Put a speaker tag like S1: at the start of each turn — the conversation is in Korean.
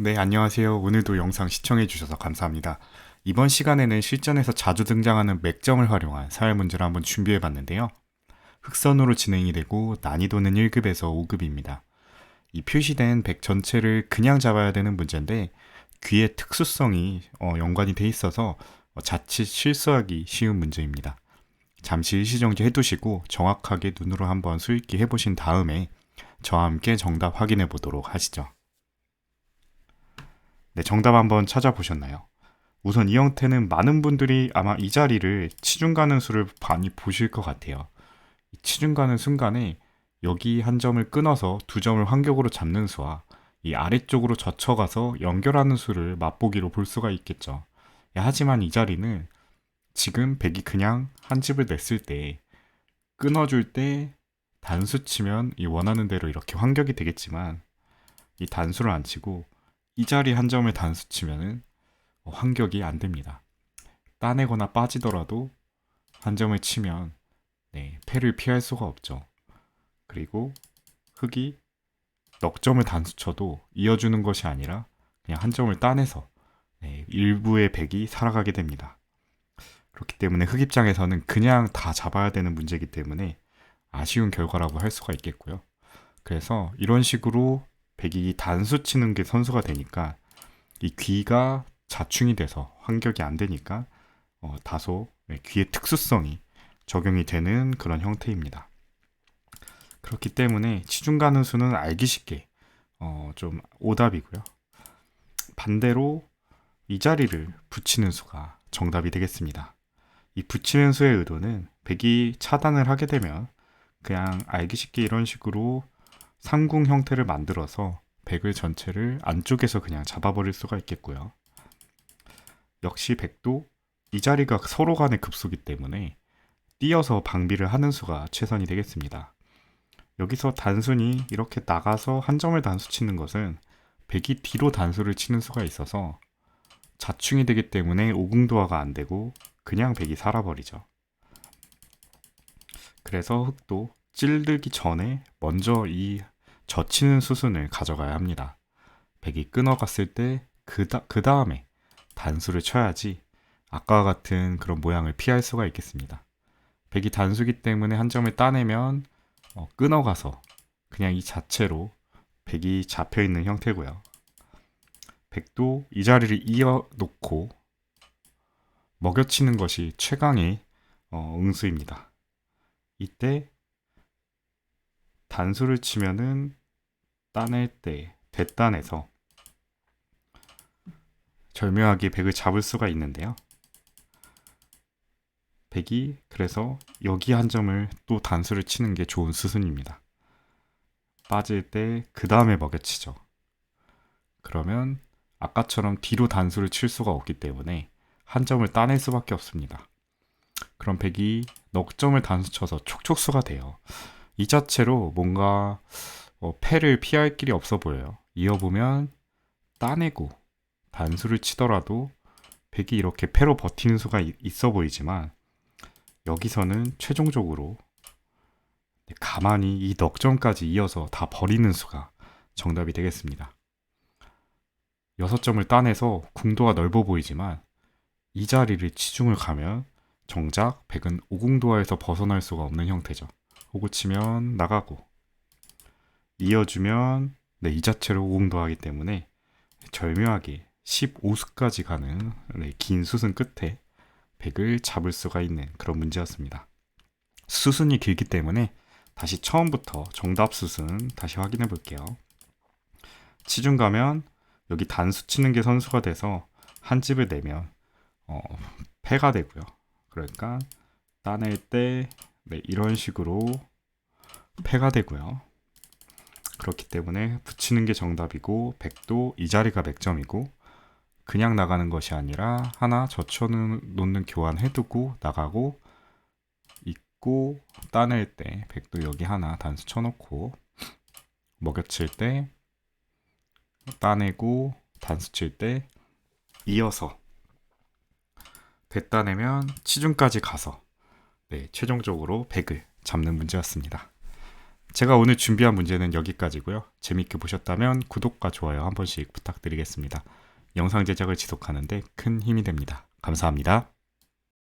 S1: 네, 안녕하세요. 오늘도 영상 시청해주셔서 감사합니다. 이번 시간에는 실전에서 자주 등장하는 맥점을 활용한 사회 문제를 한번 준비해봤는데요. 흑선으로 진행이 되고 난이도는 1급에서 5급입니다. 이 표시된 백 전체를 그냥 잡아야 되는 문제인데 귀의 특수성이 어, 연관이 돼 있어서 어, 자칫 실수하기 쉬운 문제입니다. 잠시 일시정지 해두시고 정확하게 눈으로 한번 수익기 해보신 다음에 저와 함께 정답 확인해 보도록 하시죠. 네, 정답 한번 찾아보셨나요? 우선 이 형태는 많은 분들이 아마 이 자리를 치중 가는 수를 많이 보실 것 같아요. 치중 가는 순간에 여기 한 점을 끊어서 두 점을 환격으로 잡는 수와 이 아래쪽으로 젖혀가서 연결하는 수를 맛보기로 볼 수가 있겠죠. 하지만 이 자리는 지금 백이 그냥 한 집을 냈을 때 끊어줄 때 단수 치면 이 원하는 대로 이렇게 환격이 되겠지만 이 단수를 안 치고 이 자리 한 점을 단수 치면은 환격이 안 됩니다. 따내거나 빠지더라도 한 점을 치면 네, 패를 피할 수가 없죠. 그리고 흑이 넉 점을 단수 쳐도 이어주는 것이 아니라 그냥 한 점을 따내서 네, 일부의 백이 살아가게 됩니다. 그렇기 때문에 흑 입장에서는 그냥 다 잡아야 되는 문제이기 때문에 아쉬운 결과라고 할 수가 있겠고요. 그래서 이런 식으로 백이 단수 치는 게 선수가 되니까 이 귀가 자충이 돼서 환격이 안 되니까 어, 다소 네, 귀의 특수성이 적용이 되는 그런 형태입니다. 그렇기 때문에 치중 가는 수는 알기 쉽게 어, 좀 오답이고요. 반대로 이 자리를 붙이는 수가 정답이 되겠습니다. 이 붙이는 수의 의도는 백이 차단을 하게 되면 그냥 알기 쉽게 이런 식으로 삼궁 형태를 만들어서 백을 전체를 안쪽에서 그냥 잡아버릴 수가 있겠고요. 역시 백도 이 자리가 서로 간의 급소기 때문에 띄어서 방비를 하는 수가 최선이 되겠습니다. 여기서 단순히 이렇게 나가서 한 점을 단수 치는 것은 백이 뒤로 단수를 치는 수가 있어서 자충이 되기 때문에 오궁도화가 안 되고 그냥 백이 살아버리죠. 그래서 흑도 찔르기 전에 먼저 이 젖히는 수순을 가져가야 합니다. 백이 끊어갔을 때그그 다음에 단수를 쳐야지 아까와 같은 그런 모양을 피할 수가 있겠습니다. 백이 단수기 때문에 한 점을 따내면 어, 끊어가서 그냥 이 자체로 백이 잡혀 있는 형태고요. 백도 이 자리를 이어 놓고 먹여치는 것이 최강의 어, 응수입니다. 이때 단수를 치면은 따낼 때 대단해서 절묘하게 백을 잡을 수가 있는데요. 백이 그래서 여기 한 점을 또 단수를 치는 게 좋은 수순입니다. 빠질 때 그 다음에 먹여치죠. 그러면 아까처럼 뒤로 단수를 칠 수가 없기 때문에 한 점을 따낼 수밖에 없습니다. 그럼 백이 넉 점을 단수 쳐서 촉촉수가 돼요. 이 자체로 뭔가 어, 패를 피할 길이 없어 보여요. 이어보면 따내고 단수를 치더라도 백이 이렇게 패로 버티는 수가 있어 보이지만 여기서는 최종적으로 가만히 이 넉점까지 이어서 다 버리는 수가 정답이 되겠습니다. 6점을 따내서 궁도가 넓어 보이지만 이 자리를 치중을 가면 정작 백은 오궁도화에서 벗어날 수가 없는 형태죠. 호구 치면 나가고 이어주면 네, 이 자체로 오궁도하기 때문에 절묘하게 15수까지 가는 네, 긴 수순 끝에 백을 잡을 수가 있는 그런 문제였습니다. 수순이 길기 때문에 다시 처음부터 정답 수순 다시 확인해 볼게요. 치중 가면 여기 단수 치는 게 선수가 돼서 한 집을 내면 어, 패가 되고요. 그러니까 따낼 때 네, 이런 식으로 패가 되고요. 그렇기 때문에 붙이는 게 정답이고 100도 이 자리가 100점이고 그냥 나가는 것이 아니라 하나 젖혀 놓는 교환 해두고 나가고 있고 따낼 때 100도 여기 하나 단수 쳐놓고 먹여칠 때 따내고 단수 칠 때 이어서 됐다 내면 치중까지 가서 네, 최종적으로 100을 잡는 문제였습니다. 제가 오늘 준비한 문제는 여기까지고요. 재밌게 보셨다면 구독과 좋아요 한 번씩 부탁드리겠습니다. 영상 제작을 지속하는데 큰 힘이 됩니다. 감사합니다.